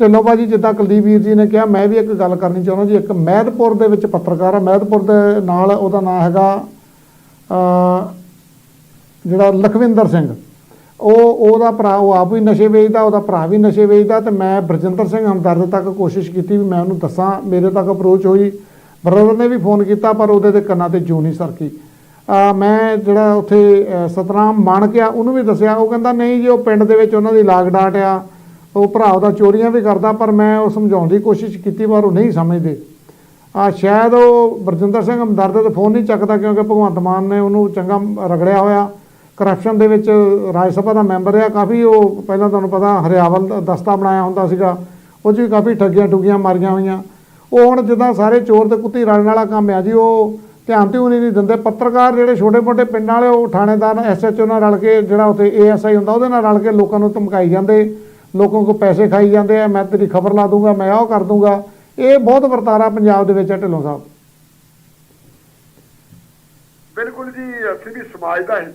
ਢਿੱਲੋਂ ਬਾਜੀ ਜਿੱਦਾਂ ਕੁਲਦੀਪ ਵੀਰ ਜੀ ਨੇ ਕਿਹਾ ਮੈਂ ਵੀ ਇੱਕ ਗੱਲ ਕਰਨੀ ਚਾਹੁੰਦਾ ਜੀ ਇੱਕ ਮਹਿਦਪੁਰ ਦੇ ਵਿੱਚ ਪੱਤਰਕਾਰ ਆ ਮਹਿਦਪੁਰ ਦੇ ਨਾਲ ਉਹਦਾ ਨਾਮ ਹੈਗਾ ਜਿਹੜਾ ਲਖਵਿੰਦਰ ਸਿੰਘ। ਉਹ ਉਹਦਾ ਭਰਾ ਉਹ ਆਪ ਵੀ ਨਸ਼ੇ ਵੇਚਦਾ ਉਹਦਾ ਭਰਾ ਵੀ ਨਸ਼ੇ ਵੇਚਦਾ ਤੇ ਮੈਂ ਬਰਜਿੰਦਰ ਸਿੰਘ ਹਮਦਰਦ ਤੱਕ ਕੋਸ਼ਿਸ਼ ਕੀਤੀ ਵੀ ਮੈਂ ਉਹਨੂੰ ਦੱਸਾਂ ਮੇਰੇ ਤੱਕ ਅਪਰੋਚ ਹੋਈ। ਬ੍ਰਦਰ ਨੇ ਵੀ ਫੋਨ ਕੀਤਾ ਪਰ ਉਹਦੇ ਤੇ ਕੰਨਾਂ ਤੇ ਜੂ ਨਹੀਂ ਸਰਕੀ। ਮੈਂ ਜਿਹੜਾ ਉੱਥੇ ਅ, ਸਤਨਾਮ ਮਾਣਕਿਆ ਉਹਨੂੰ ਵੀ ਦੱਸਿਆ ਉਹ ਕਹਿੰਦਾ ਨਹੀਂ ਜੀ ਉਹ ਪਿੰਡ ਦੇ ਵਿੱਚ ਉਹਨਾਂ ਦੀ ਲਾਗ ਡਾਟ ਆ ਉਹ ਭਰਾ ਉਹਦਾ ਚੋਰੀਆਂ ਵੀ ਕਰਦਾ, ਪਰ ਮੈਂ ਉਹ ਸਮਝਾਉਣ ਦੀ ਕੋਸ਼ਿਸ਼ ਕੀਤੀ, ਪਰ ਉਹ ਨਹੀਂ ਸਮਝਦੇ। ਆ ਸ਼ਾਇਦ ਉਹ ਬਰਜਿੰਦਰ ਸਿੰਘ ਹਮਦਰਦ ਤੇ ਫੋਨ ਨਹੀਂ ਚੱਕਦਾ, ਕਿਉਂਕਿ ਭਗਵੰਤ ਮਾਨ ਨੇ ਉਹਨੂੰ ਚੰਗਾ ਰਗੜਿਆ ਹੋਇਆ। ਕਰਪਸ਼ਨ ਦੇ ਵਿੱਚ ਰਾਜ ਸਭਾ ਦਾ ਮੈਂਬਰ ਆ ਕਾਫੀ ਉਹ ਪਹਿਲਾਂ ਤੁਹਾਨੂੰ ਪਤਾ ਹਰਿਆਵਲ ਦਸਤਾ ਬਣਾਇਆ ਹੁੰਦਾ ਸੀਗਾ, ਉਹ 'ਚ ਵੀ ਕਾਫੀ ਠੱਗੀਆਂ ਠੁਗੀਆਂ ਮਾਰੀਆਂ ਹੋਈਆਂ। ਉਹ ਹੁਣ ਜਿੱਦਾਂ ਸਾਰੇ ਚੋਰ ਤੇ ਕੁੱਤੀ ਰਲਣ ਵਾਲਾ ਕੰਮ ਆ ਜੀ, ਉਹ ਧਿਆਨ ਤੇ ਨਹੀਂ ਦਿੰਦੇ। ਪੱਤਰਕਾਰ ਜਿਹੜੇ ਛੋਟੇ ਮੋਟੇ ਪਿੰਡਾਂ ਵਾਲੇ, ਉਹ ਥਾਣੇਦਾਰ ਐਸਐਚਓ ਨਾਲ ਰਲ ਕੇ ਜਿਹੜਾ ਉੱਥੇ ਏਐਸਆਈ ਹੁੰਦਾ, ਉਹਦੇ ਨਾਲ ਰਲ ਕੇ ਲੋਕਾਂ ਨੂੰ ਧਮਕਾਈ ਜਾਂਦੇ। ਲੋਕਾਂ ਕੋਲ ਪੈਸੇ ਖਾਈ ਜਾਂਦੇ ਆ ਮੈਂ ਤੇਰੀ ਖਬਰ ਲਾ ਦੂੰਗਾ ਮੈਂ ਉਹ ਕਰ ਦੂੰਗਾ। ਇਹ ਬਹੁਤ ਵਰਤਾਰਾ ਪੰਜਾਬ ਦੇ ਵਿੱਚ ਹੈ ਢਿੱਲੋਂ ਸਾਹਿਬ। ਬਿਲਕੁਲ ਜੀ ਅਸੀਂ ਵੀ ਸਮਾਜ ਦਾ ਹੈ ਜੀ।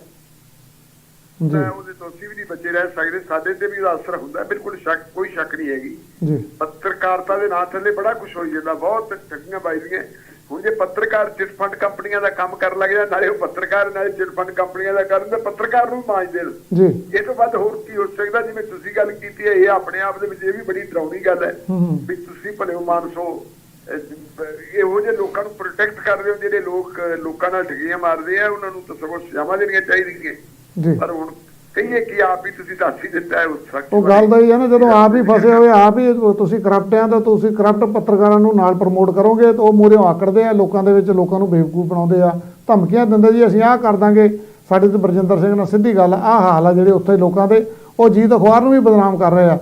ਮੈਂ ਉਹਦੇ ਤੋਂ ਅਸੀਂ ਵੀ ਨਹੀਂ ਬਚੇ ਰਹਿ ਸਕਦੇ ਸਾਡੇ ਤੇ ਵੀ ਅਸਰ ਹੁੰਦਾ ਬਿਲਕੁਲ ਸ਼ੱਕ ਕੋਈ ਸ਼ੱਕ ਨਹੀਂ ਹੈਗੀ। ਜੀ। ਪੱਤਰਕਾਰਤਾ ਦੇ ਨਾਂ ਥੱਲੇ ਬੜਾ ਕੁਝ ਹੋਈ ਜਾਂਦਾ ਬਹੁਤ ਠੱਗੀਆਂ ਵੱਜਦੀਆਂ ਹੁਣ ਜੇ ਪੱਤਰਕਾਰ ਚਿਟ ਫੰਡ ਕੰਪਨੀਆਂ ਦਾ ਕੰਮ ਕਰਨ ਲੱਗ ਜਾਣ ਨਾਲੇ ਉਹ ਪੱਤਰਕਾਰ ਨਾਲੇ ਚਿਟ ਫੰਡ ਕੰਪਨੀਆਂ ਦਾ ਕਰਨ ਤਾਂ ਪੱਤਰਕਾਰ ਨੂੰ ਮਾਂਜ ਦੇਣ। ਜੀ। ਇਹ ਤੋਂ ਵੱਧ ਹੋਰ ਕੀ ਹੋ ਸਕਦਾ ਜਿਵੇਂ ਤੁਸੀਂ ਗੱਲ ਕੀਤੀ ਹੈ ਇਹ ਆਪਣੇ ਆਪ ਦੇ ਵਿੱਚ ਇਹ ਵੀ ਬੜੀ ਡਰਾਉਣੀ ਗੱਲ ਹੈ ਵੀ ਤੁਸੀਂ ਭਲੇ ਮਾਨਸੋ ਇਹੋ ਜਿਹੇ ਲੋਕਾਂ ਨੂੰ ਪ੍ਰੋਟੈਕਟ ਕਰਦੇ ਹੋ ਜਿਹੜੇ ਲੋਕ ਲੋਕਾਂ ਨਾਲ ਠਗੀਆਂ ਮਾਰਦੇ ਆ ਉਹਨਾਂ ਨੂੰ ਤਾਂ ਸਗੋਂ ਸਜ਼ਾਵਾਂ ਦੇਣੀਆਂ ਚਾਹੀਦੀਆਂ। ਜੀ। ਪਰ ਹੁਣ ਕਹੀਏ ਕਿ ਆਪ ਹੀ ਤੁਸੀਂ ਦੱਸ ਹੀ ਦਿੱਤਾ ਹੈ ਉਸ ਸਖਤ ਉਹ ਗੱਲ ਤਾਂ ਇਹ ਹੈ ਨਾ ਜਦੋਂ ਆਪ ਹੀ ਫਸੇ ਹੋਏ ਆਪ ਹੀ ਤੁਸੀਂ ਕਰਪਟ ਆ ਤਾਂ ਤੁਸੀਂ ਕਰਪਟ ਪੱਤਰਕਾਰਾਂ ਨੂੰ ਨਾਲ ਪ੍ਰਮੋਟ ਕਰੋਗੇ ਤਾਂ ਉਹ ਮੂਹਰੇ ਆਕੜਦੇ ਆ ਲੋਕਾਂ ਦੇ ਵਿੱਚ ਲੋਕਾਂ ਨੂੰ ਬੇਵਕੂਫ ਬਣਾਉਂਦੇ ਆ। ਧਮਕੀਆਂ ਦਿੰਦੇ ਜੀ ਅਸੀਂ ਆਹ ਕਰ ਦਾਂਗੇ। ਸਾਡੇ ਤੇ ਬਰਜਿੰਦਰ ਸਿੰਘ ਨਾਲ ਸਿੱਧੀ ਗੱਲ ਆਹ ਹਾਲ ਆ ਜਿਹੜੇ ਉੱਥੇ ਲੋਕਾਂ ਦੇ ਉਹ ਜੀਤ ਅਖਬਾਰ ਨੂੰ ਵੀ ਬਦਨਾਮ ਕਰ ਰਹੇ ਆ।